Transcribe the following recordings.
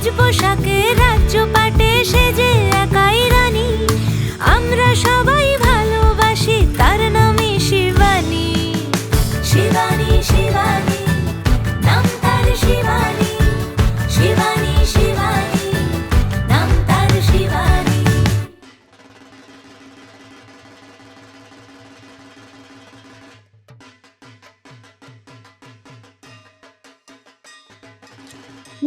সাজ পোশাকে রাজ্য পাটে সেজে একাই রানী। আমরা সবাই ভালোবাসি, তার নাম শিবানী। শিবানী শিবানী শিবানী।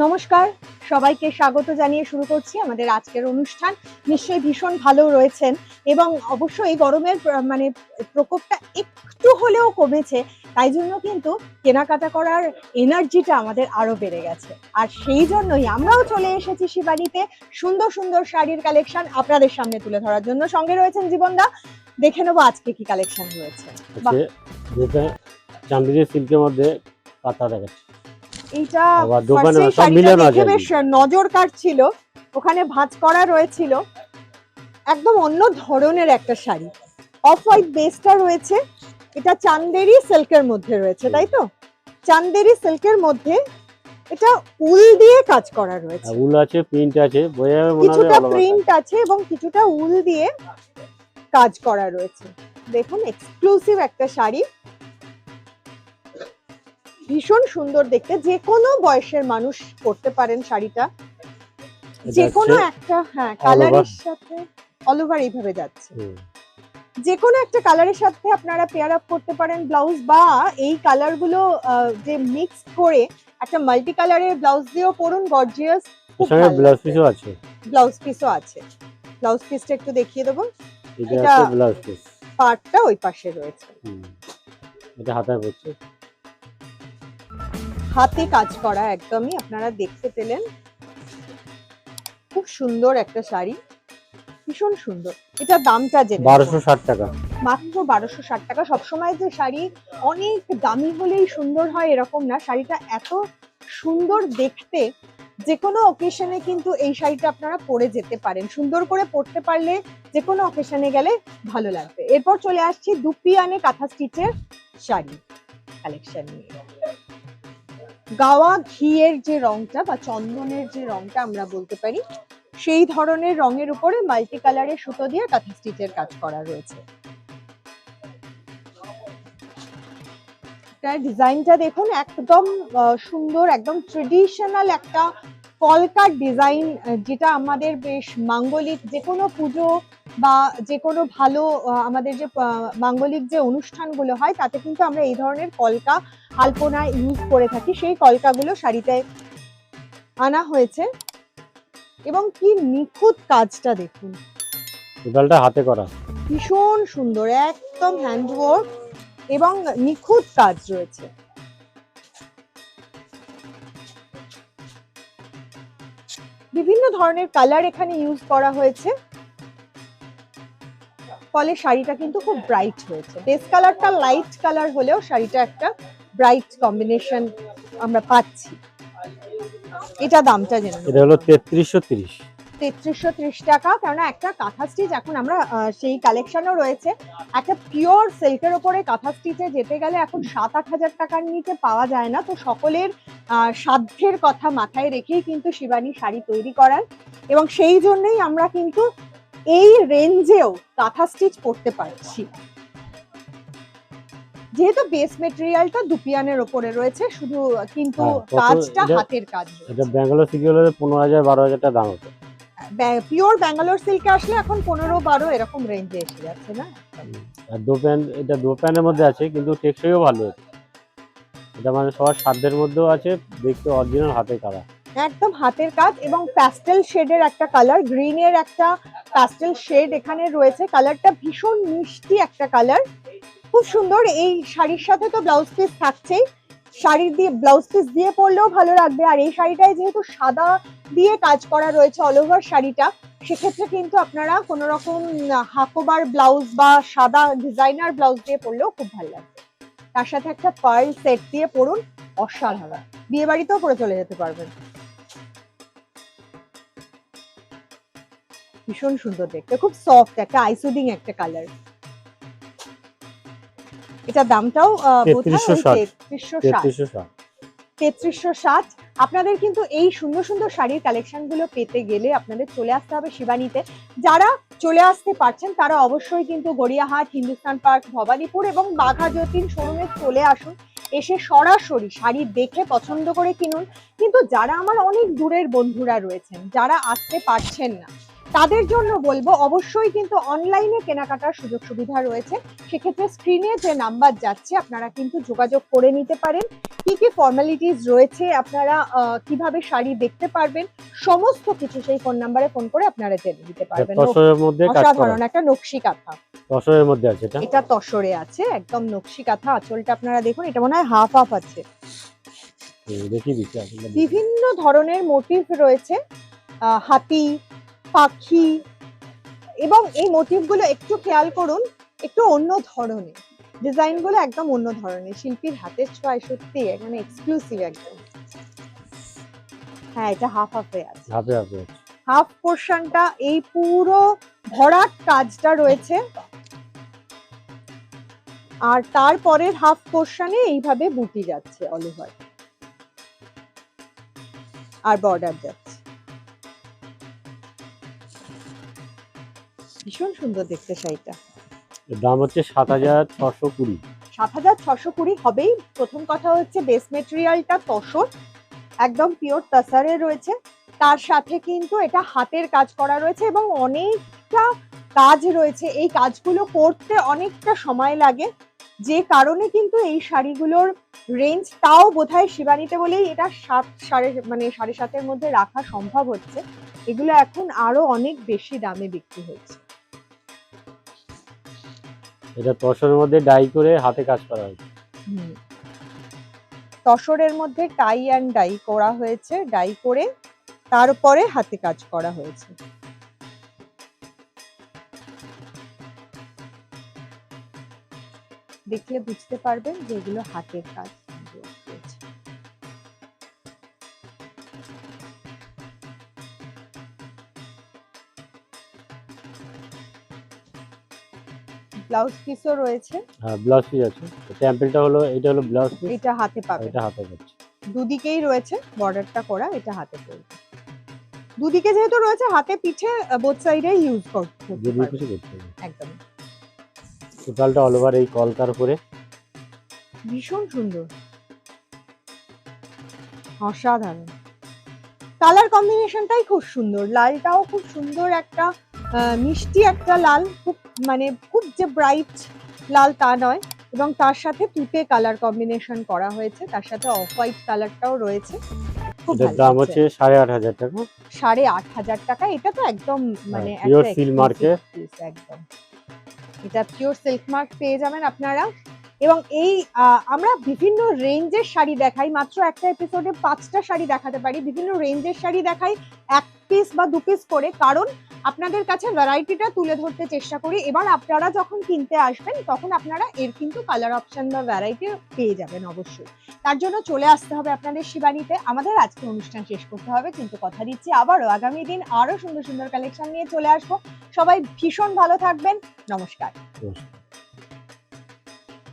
নমস্কার। সবাইকে স্বাগত জানিয়ে শুরু করছি আমাদের আজকের অনুষ্ঠান। নিশ্চয়ই ভীষণ ভালো রয়েছেন এবং অবশ্যই গরমের মানে প্রকোপটা একটু হলেও কমেছে তাই জন্য কিন্তু কেনাকাটা করার এনার্জিটা আমাদের আরও বেড়ে গেছে। আর সেই জন্যই আমরাও চলে এসেছি শিবানীতে সুন্দর সুন্দর শাড়ির কালেকশন আপনাদের সামনে তুলে ধরার জন্য। সঙ্গে রয়েছেন জীবনদা দেখে নেব আজকে কি কালেকশন রয়েছে চান্দিনী সিল্কের মধ্যে পাতা দেখাচ্ছে। এইটা নজর কাটছিল ওখানে ভাঁজ করা রয়েছিল। একদম অন্য ধরনের একটা শাড়ি। অফ হোয়াইট বেসটা রয়েছে। এটা চান্দেরি সিল্কের মধ্যে রয়েছে তাই তো? চান্দেরি সিল্কের মধ্যে এটা উল দিয়ে কাজ করা রয়েছে। উল আছে প্রিন্ট আছে বোঝা যাবে কিছুটা প্রিন্ট আছে এবং কিছুটা উল দিয়ে কাজ করা রয়েছে। দেখুন এক্সক্লুসিভ একটা শাড়ি। ভীষণ সুন্দর দেখতে। যে কোনো বয়সের মানুষ পরতে পারেন শাড়িটা। এটা যে কোনো একটা হ্যাঁ কালারের সাথে অল ওভার এইভাবে যাচ্ছে। যে কোনো একটা কালারের সাথে আপনারা পেয়ার আপ করতে পারেন ব্লাউজ বা এই কালারগুলো আহ, যে মিক্স করে একটা মাল্টি কালারের ব্লাউজ দিয়েও পরুন গর্জিয়াস ব্লাউজ পিসও আছে। ব্লাউজ পিসও আছে। ব্লাউজ পিসটা একটু দেখিয়ে দেবো। এটা এটা- ব্লাউজ পিস পার্টটা ওই পাশে রয়েছে। এটা হাতায় পড়ছে হাতে কাজ করা একদমই আপনারা দেখতে পেলেন। খুব সুন্দর একটা শাড়ি। ভীষণ সুন্দর। এটা দামটা জেনে বারোশো ষাট টাকা। মাত্র বারোশো ষাট টাকা। সবসময় যে শাড়ি অনেক দামি হলেই সুন্দর হয় এরকম না। শাড়িটা এত সুন্দর দেখতে যে কোনো অকেশনে কিন্তু এই শাড়িটা আপনারা পরে যেতে পারেন। সুন্দর করে পরতে পারলে যে কোনো অকেশনে গেলে ভালো লাগবে। এরপর চলে আসছি দুপিয়ানে কাঁথা স্টিচের শাড়ি কালেকশন নিয়ে। গাওয়া ঘিয়ের যে রংটা বা চন্দনের যে রংটা আমরা বলতে পারি, সেই ধরনের রঙের উপরে মাল্টি কালারের সুতো দিয়ে কাঁথা স্টিচের কাজ করা রয়েছে। ডিজাইনটা দেখুন, একদম সুন্দর, একদম ট্রেডিশনাল একটা কলকার ডিজাইন যেটা আমাদের বেশ মাঙ্গলিক যে কোনো পুজো বা যে কোনো ভালো আমাদের যে মাঙ্গলিক যে অনুষ্ঠানগুলো হয় তাতে কিন্তু আমরা এই ধরনের কলকা আলপনা ইউজ করে থাকি। সেই কলকাগুলো শাড়িতে আনা হয়েছে। এবং কি নিখুঁত কাজটা দেখুন। হাতে করা। ভীষণ সুন্দর একদম হ্যান্ডওয়ার্ক এবং নিখুঁত কাজ রয়েছে। বিভিন্ন ধরনের কালার এখানে ইউজ করা হয়েছে। ফলে শাড়িটা কিন্তু খুব ব্রাইট হয়েছে। বেস কালারটা লাইট কালার হলেও শাড়িটা একটা ব্রাইট কম্বিনেশন আমরা পাচ্ছি। এটা দামটা জেনে। এটা হলো তেত্রিশশো তিরিশ। তেত্রিশশো ত্রিশ টাকা। কেননা একটা কাঁথা স্টিচ এখন আমরা সেই কালেকশনও রয়েছে। একটা পিওর সিল্কের ওপরে কাঁথা স্টিচে যেতে গেলে এখন সাত আট হাজার টাকার নিচে পাওয়া যায় না। তো সকলের সাধ্যের কথা মাথায় রেখেই কিন্তু শিবানী শাড়ি তৈরি করান। এবং সেই জন্যই আমরা কিন্তু এই রেঞ্জেও কাঁথা স্টিচ করতে পারছি। যেহেতু বেস মেটেরিয়ালটা দুপিয়ানের ওপরে রয়েছে শুধু কিন্তু হ্যাঁ, কাজটা হাতের কাজ এটা ব্যাঙ্গালোর সিটি পনেরো হাজার বারো হাজার টাকা দাম হতো। পিওর ব্যাঙ্গালোর সিল্কে আসলে এখন পনেরো বারো এরকম রেঞ্জে এসে যাচ্ছে না? আর দো প্যান এটা দো প্যানের মধ্যে আছে কিন্তু টেকসইও ভালো এটা মানে সবার সাধ্যের মধ্যেও আছে দেখতে অরিজিনাল হাতে করা একদম হাতের কাজ এবং প্যাস্টেল শেডের একটা কালার গ্রিনের একটা প্যাস্টেল শেড এখানে রয়েছে। কালারটা ভীষণ মিষ্টি একটা কালার খুব সুন্দর এই শাড়ির সাথে তো ব্লাউজ পিস থাকছেই। শাড়ি দিয়ে ব্লাউজ পিস দিয়ে পরলেও ভালো লাগবে। আর এই শাড়িটায় যেহেতু সাদা দিয়ে কাজ করা রয়েছে অল ওভার শাড়িটা। সেক্ষেত্রে কিন্তু আপনারা কোনো রকম হাকোবার ব্লাউজ বা সাদা ডিজাইনার ব্লাউজ দিয়ে পরলেও খুব ভালো লাগবে। তার সাথে একটা পার্ল সেট দিয়ে পরুন অসাধারণ। বিয়ে বাড়িতেও পরে চলে যেতে পারবেন। ভীষণ সুন্দর দেখতে খুব সফট একটা আইসুদিং একটা কালার এটা দামটাও বোধহয় 3360 তেত্রিশশো ষাট। তেত্রিশশো ষাট। তেত্রিশশো ষাট। আপনাদের কিন্তু এই সুন্দর সুন্দর শাড়ির কালেকশনগুলো পেতে গেলে আপনাদের চলে আসতে হবে শিবানীতে। যারা চলে আসতে পারছেন, তারা অবশ্যই কিন্তু গড়িয়াহাট হিন্দুস্তান পার্ক, ভবানীপুর এবং বাঘা যতীন শোরুমে চলে আসুন। এসে সরাসরি শাড়ি দেখে পছন্দ করে কিনুন। কিন্তু যারা আমার অনেক দূরের বন্ধুরা রয়েছেন, যারা আসতে পারছেন না তাদের জন্য বলব অবশ্যই কিন্তু অনলাইনে কেনাকাটার সুযোগ সুবিধা রয়েছে। সেক্ষেত্রে স্ক্রিনে যে নাম্বার যাচ্ছে আপনারা কিন্তু যোগাযোগ করে নিতে পারেন। কি কি ফর্মালিটিস রয়েছে আপনারা কীভাবে শাড়ি দেখতে পারবেন সমস্ত কিছু সেই ফোন নাম্বারে ফোন করে আপনারা জেনে নিতে পারবেন। অসাধারণ একটা নকশি কাঁথা। তসরের মধ্যে আছে এটা? এটা তসরে আছে একদম নকশি কাঁথা। আঁচলটা আপনারা দেখুন এটা মনে হয় হাফ হাফ আছে। বিভিন্ন ধরনের মোটিভ রয়েছে হাতি পাখি। এবং এই মোটিভগুলো একটু খেয়াল করুন একটু অন্য ধরনের। ডিজাইনগুলো একদম অন্য ধরনের। শিল্পীর হাতের ছোঁয়ায় সত্যি মানে এক্সক্লুসিভ একদম। হ্যাঁ এটা হাফ হাফে আছে। হাফে হাফে হাফ পোর্শনটা এই পুরো ভরাট কাজটা রয়েছে। আর তারপরের হাফ পোর্শনে এইভাবে বুটি যাচ্ছে অল ওভার আর বর্ডার যাচ্ছে ভীষণ সুন্দর দেখতে শাড়িটা। দাম হচ্ছে সাত হাজার ছশো কুড়ি। সাত হাজার ছশো কুড়ি হবেই। প্রথম কথা হচ্ছে বেস মেটেরিয়ালটা তসর একদম পিওর তাসারে রয়েছে। তার সাথে কিন্তু এটা হাতের কাজ করা রয়েছে এবং অনেকটা কাজ রয়েছে। এই কাজগুলো করতে অনেকটা সময় লাগে। যে কারণে কিন্তু এই শাড়িগুলোর রেঞ্জ তাও বোধহয় শিবানীতে বলেই এটা সাত সাড়ে মানে সাড়ে সাতের মধ্যে রাখা সম্ভব হচ্ছে। এগুলো এখন আরও অনেক বেশি দামে বিক্রি হচ্ছে। এটা তসরের মধ্যে ডাই করে হাতে কাজ করা হয়েছে। তসরের মধ্যে টাই অ্যান্ড ডাই করা হয়েছে। ডাই করে তারপরে হাতে কাজ করা হয়েছে। দেখলে বুঝতে পারবেন যে এগুলো হাতের কাজ। ব্লাউজ পিসও রয়েছে। হ্যাঁ ব্লাউজ পিস আছে। স্যাম্পলটা হলো এটা হলো ব্লাউজ পিস এটা হাতে পাবে। এটা হাতে পাচ্ছে দুদিকেই রয়েছে বর্ডারটা করা এটা হাতে পড়বে। দুদিকে যেহেতু রয়েছে হাতে পিঠে বোথ সাইডে ইউজ করতে যদি কিছু করতে একদম। টোটালটা অল ওভার এই কলকার উপরে। ভীষণ সুন্দর। অসাধারণ। কালার কম্বিনেশনটাই খুব সুন্দর। লালটাও খুব সুন্দর একটা মিষ্টি একটা লাল খুব মানে খুব যে ব্রাইট লাল তা নয় এবং তার সাথে তুতে কালার কম্বিনেশন করা হয়েছে। তার সাথে অফ হোয়াইট কালারটাও রয়েছে। খুব এটার ভালো দাম হচ্ছে সাড়ে আট হাজার টাকা। সাড়ে আট হাজার টাকা। এটা তো একদম মানে হ্যাঁ, একদম। এটা পিওর সিল্ক মার্ক পেয়ে যাবেন আপনারা। এবং এই আমরা বিভিন্ন রেঞ্জের শাড়ি দেখাই। মাত্র একটা এপিসোডে পাঁচটা শাড়ি দেখাতে পারি। বিভিন্ন রেঞ্জের শাড়ি দেখাই এক পিস বা দু পিস করে। কারণ আপনাদের কাছে ভ্যারাইটিটা তুলে ধরতে চেষ্টা করি। এবার আপনারা যখন কিনতে আসবেন, তখন আপনারা এর কিন্তু কালার অপশন বা ভ্যারাইটি পেয়ে যাবেন অবশ্যই। তার জন্য চলে আসতে হবে আপনাদের শিবানীতে। আমাদের আজকে অনুষ্ঠান শেষ করতে হবে, কিন্তু কথা দিচ্ছি আবারও। আগামী দিন আরও সুন্দর সুন্দর কালেকশন নিয়ে চলে আসব। সবাই ভীষণ ভালো থাকবেন। নমস্কার। নমস্কার।